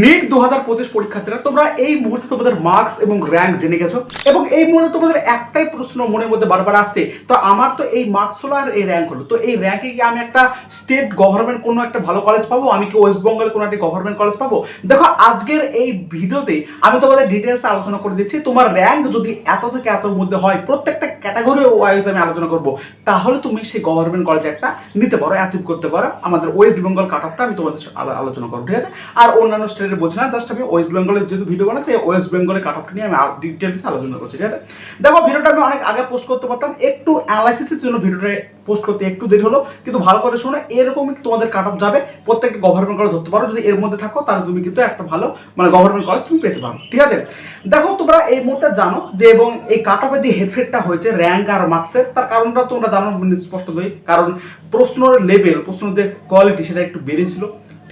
NEET দু হাজার পঁচিশ পরীক্ষার্থীরা, তোমরা এই মুহূর্তে তোমাদের মার্কস এবং র্যাঙ্ক জেনে গেছো। এবং এই মুহূর্তে তোমাদের একটাই প্রশ্ন মনের মধ্যে বারবার আসছে, তো আমার তো এই মার্কস হলো আর এই র্যাঙ্ক হলো। তো এই র্যাঙ্কে কি আমি একটা স্টেট গভর্নমেন্ট কোনো একটা ভালো কলেজ পাবো? আমি কি ওয়েস্ট বেঙ্গলের কোনো একটা গভর্নমেন্ট কলেজ পাবো? দেখো, আজকের এই ভিডিওতে আমি তোমাদের ডিটেলস আলোচনা করে দিচ্ছি। তোমার র্যাঙ্ক যদি এত থেকে এতর মধ্যে হয়, প্রত্যেকটা ক্যাটাগরি ওয়াইজ আমি আলোচনা করব। তাহলে তুমি সেই গভর্নমেন্ট কলেজ একটা নিতে পারো অ্যাচিভ করতে পারো। আমাদের ওয়েস্ট বেঙ্গল কাট অফটা আমি তোমাদের আলোচনা করব, ঠিক আছে? আর অন্যান্য স্টেটের বলছি না জাস্ট আমি ওয়েস্ট বেঙ্গলের যেহেতু ভিডিও বানাতে ওয়েস্ট বেঙ্গলের কাট অফটা নিয়ে আমি ডিটেলস আলোচনা করছি, ঠিক আছে? দেখো ভিডিওটা আমি অনেক আগে পোস্ট করতে পারতাম, একটু অ্যানালাইসিসের জন্য ভিডিওটা পোস্ট করতে একটু দেরি হলো, কিন্তু ভালো করে শোনো, এরকমই তোমাদের কাট অফ যাবে প্রত্যেকটা গভর্নমেন্ট কলেজ ধরতে পারো, যদি এর মধ্যে থাকো, তাহলে তুমি কিন্তু একটা ভালো মানে গভর্নমেন্ট কলেজ তুমি পেতে পারো, ঠিক আছে? দেখো, তোমরা এই মুহূর্তে জানো যে এবং এই কাট অফের যে হেরফেরটা হয়েছে র্যাঙ্ক আর মার্কসের তার কারণটা তোমরা জানো স্পষ্ট স্পষ্টতই, কারণ প্রশ্নের লেভেল প্রশ্নের যে কোয়ালিটি সেটা একটু বেড়েছিল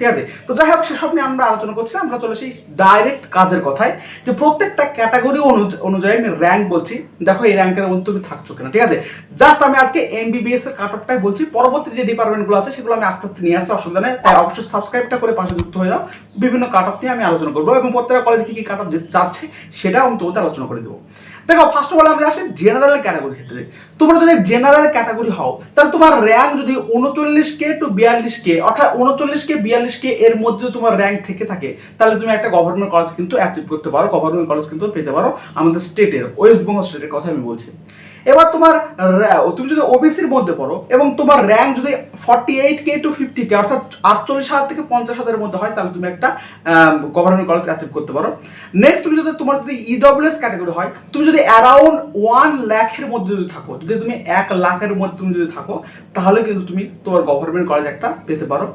ঠিক আছে? তো যাই হোক, সেসব নিয়ে আমরা আলোচনা করছিলাম। আমরা চলে সেই ডাইরেক্ট কাজের কথায়। যে প্রত্যেকটা ক্যাটাগরি অনুযায়ী আমি র্যাঙ্ক বলছি। দেখো, এই র্যাঙ্কের মধ্যে তুমি থাকছো কিনা, ঠিক আছে? জাস্ট আমি আজকে এম এমবিবিএস এর কাট অফটাই বলছি। পরবর্তী যে ডিপার্টমেন্টগুলো আছে, সেগুলো আমি আস্তে আস্তে নিয়ে আসছি, অসুবিধা নেই। তাই অবশ্যই সাবস্ক্রাইবটা করে পাশে যুক্ত হয়ে যাও। বিভিন্ন কাট অফ নিয়ে আমি আলোচনা করব এবং প্রত্যেকটা কলেজে কি কি কাট অফ যাচ্ছে, সেটাও আমি তোমাদের আলোচনা করে দেবো। দেখো ফার্স্ট অফ অল আমরা আসি জেনারেল ক্যাটাগরি ক্ষেত্রে। তোমরা যদি জেনারেল ক্যাটাগরি হও, তাহলে তোমার র্যাঙ্ক যদি উনচল্লিশ কে টু বিয়াল্লিশ কে অর্থাৎ উনচল্লিশ কে বিয়াল্লিশ কে এর মধ্যে যদি তোমার র্যাঙ্ক থেকে থাকে, তাহলে তুমি একটা গভর্নমেন্ট কলেজ কিন্তু অ্যাচিভ করতে পারো গভর্নমেন্ট কলেজ কিন্তু পেতে পারো আমাদের স্টেটের ওয়েস্ট বেঙ্গল স্টেটের কথা আমি বলছি। এবার তোমার তুমি যদি ওবিসির মধ্যে পড়ো, এবং তোমার র্যাঙ্ক যদি forty eight K to fifty কে, অর্থাৎ আটচল্লিশ হাজার থেকে পঞ্চাশ হাজারের মধ্যে হয়, তাহলে তুমি একটা গভর্নমেন্ট কলেজ অ্যাচিভ করতে পারো। নেক্সট তুমি যদি তোমার যদি ইডব্লিউএস ক্যাটাগরি হয়, তুমি যদি অ্যারাউন্ড ওয়ান লাখের মধ্যে যদি থাকো, যদি তুমি এক লাখের মধ্যে তুমি যদি থাকো, তাহলে কিন্তু তুমি তোমার গভর্নমেন্ট কলেজ একটা পেতে পারো।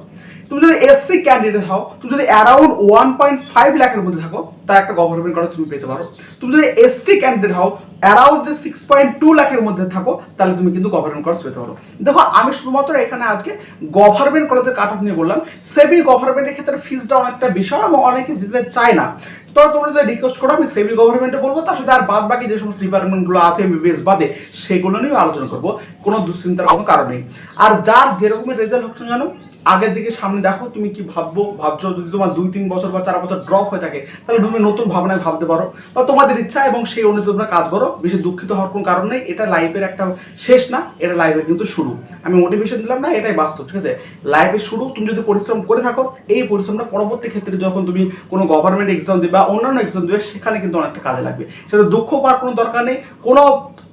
তুমি যদি এসসি ক্যান্ডিডেট হও, তুমি যদি অ্যারাউন্ড ওয়ান পয়েন্ট ফাইভ লাখের মধ্যে থাকো তা একটা গভর্নমেন্ট কলেজ তুমি পেতে পারো। তুমি যদি এসটি ক্যান্ডিডেট হও অ্যারাউন্ড যে সিক্স পয়েন্ট টু লাখের মধ্যে থাকো, তাহলে তুমি কিন্তু গভর্নমেন্ট কলেজ পেতে পারো। দেখো, আমি শুধুমাত্র এখানে আজকে গভর্নমেন্ট কলেজের কাট অফ নিয়ে বললাম। সেবি গভর্নমেন্টের ক্ষেত্রে ফিসটা অনেকটা বিষয় এবং অনেকে যেতে চায় না। তো তোমরা যদি রিকোয়েস্ট করো, আমি সেবি গভর্নমেন্টে বলব, তার সাথে আর বাদ বাকি যে সমস্ত ডিপার্টমেন্টগুলো আছে এমবিবিএস বাদে, সেগুলো নিয়েও আলোচনা করব। কোনো দুশ্চিন্তার কোনো কারণ নেই। আর যার যেরকমের রেজাল্ট হচ্ছে জানো, আগের দিকে সামনে দেখো, তুমি কি ভাববো, ভাবছ যদি তোমার দুই, তিন বছর বা চার বছর ড্রপ হয়ে থাকে, তাহলে তুমি নতুন ভাবনায় ভাবতে পারো। বা তোমাদের ইচ্ছা এবং সেই অনুযায়ী তোমরা কাজ করো। বেশি দুঃখিত হওয়ার কোনো কারণ নেই। এটা লাইফের একটা শেষ না, এটা লাইফের কিন্তু শুরু। আমি মোটিভেশন দিলাম না, এটাই বাস্তব, ঠিক আছে? লাইফের শুরু, তুমি যদি পরিশ্রম করে থাকো, এই পরিশ্রমটা পরবর্তী ক্ষেত্রে যখন তুমি কোনো গভর্নমেন্ট এক্সাম দেবে বা অন্যান্য এক্সাম দেবে, সেখানে কিন্তু অনেকটা কাজে লাগবে। সেটা দুঃখ পাওয়ার কোনো দরকার নেই। কোনো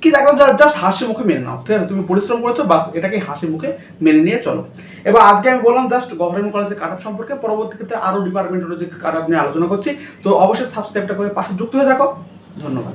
কি দেখো জাস্ট হাসি মুখে মেনে নাও, ঠিক আছে? তুমি পরিশ্রম করেছ, বাস এটাকে হাসি মুখে মেনে নিয়ে চলো। এবার আজকে আমি বললাম জাস্ট গভর্নমেন্ট কলেজের কাট সম্পর্কে পরবর্তী ক্ষেত্রে আরও ডিপার্টমেন্টের যে কাট নিয়ে আলোচনা করছি। তো অবশ্যই সাবস্ক্রাইবটা করে পাশে যুক্ত হয়ে থাকো। ধন্যবাদ।